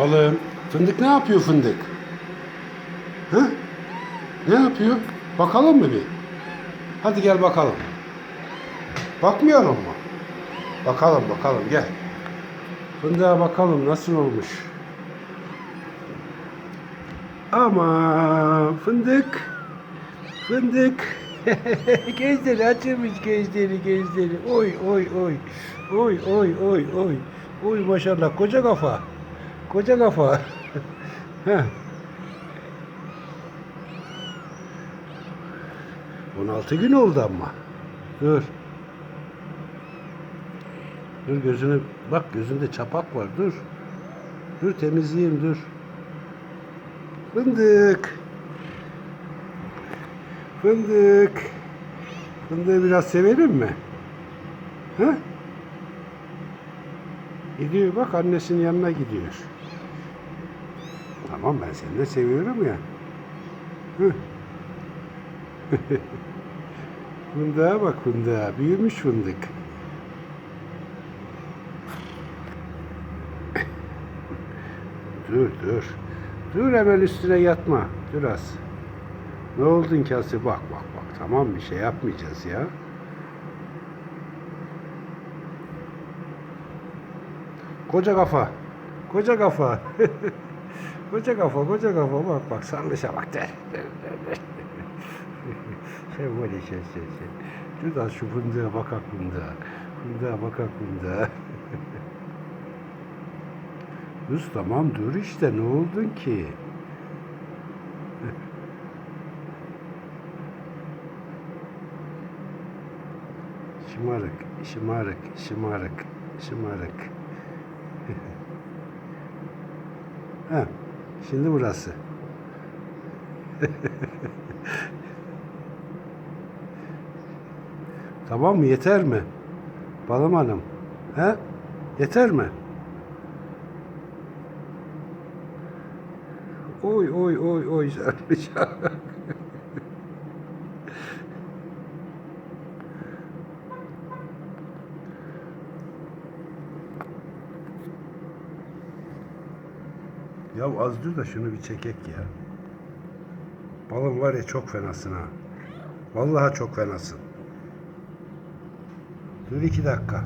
Balım. Fındık ne yapıyor fındık? Hı? Ne yapıyor? Bakalım mı bir? Hadi gel bakalım. Bakmayalım mı? Bakalım bakalım gel. Fındığa bakalım nasıl olmuş. Ama fındık. Fındık. gözleri açılmış gözleri gözleri. Oy oy oy. Oy oy oy oy. Oy maşallah koca kafa. Koca kafa. Heh. 16 gün oldu ama. Dur. Dur gözünü bak gözünde çapak var dur. Dur temizleyeyim dur. Fındık. Fındık. Fındığı biraz sevelim mi? Ha? Gidiyor bak annesinin yanına gidiyor. Tamam ben seni de seviyorum ya. Fındığa bak fındığa. Büyümüş fındık. dur dur. Dur hemen üstüne yatma. Dur az. Ne oldun kase? Bak bak bak. Tamam bir şey yapmayacağız ya. Koca kafa. Koca kafa. koca kafa, koca kafa. Bak bak sarılışa bak. De. şey böyle şey şey şey. Dur da şu fındığa bakak fındığa. Fındığa bakak fındığa. Kız tamam dur işte ne oldun ki? Şımarık, şımarık, şımarık, şımarık. Ha, şimdi burası. tamam mı? Yeter mi? Balım Hanım. He? Yeter mi? Oy oy oy oy Ya az dur da şunu bir çekek ya. Balım var ya çok fenasın ha. Vallahi çok fenasın. Dur iki dakika.